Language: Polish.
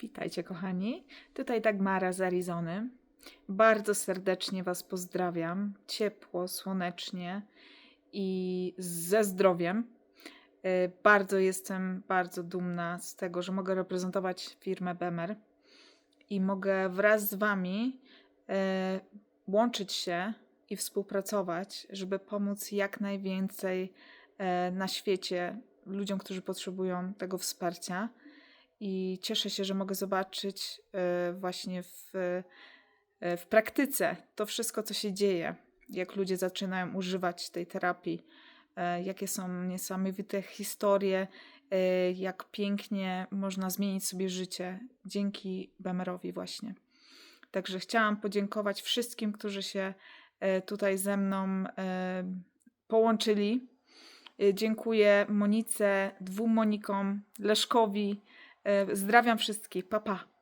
Witajcie, kochani. Tutaj Dagmara z Arizony. Bardzo serdecznie Was pozdrawiam. Ciepło, słonecznie i ze zdrowiem. Y, Bardzo jestem bardzo dumna z tego, że mogę reprezentować firmę Bemer i mogę wraz z Wami e, łączyć się i współpracować, żeby pomóc jak najwięcej e, na świecie ludziom, którzy potrzebują tego wsparcia. I cieszę się, że mogę zobaczyć e, właśnie w, e, w praktyce to wszystko, co się dzieje, jak ludzie zaczynają używać tej terapii, e, jakie są niesamowite historie, jak pięknie można zmienić sobie życie dzięki Bemerowi właśnie. Także chciałam podziękować wszystkim, którzy się tutaj ze mną połączyli. Dziękuję Monice, dwóm Monikom, Leszkowi. E, Zdrawiam wszystkich. Pa, pa.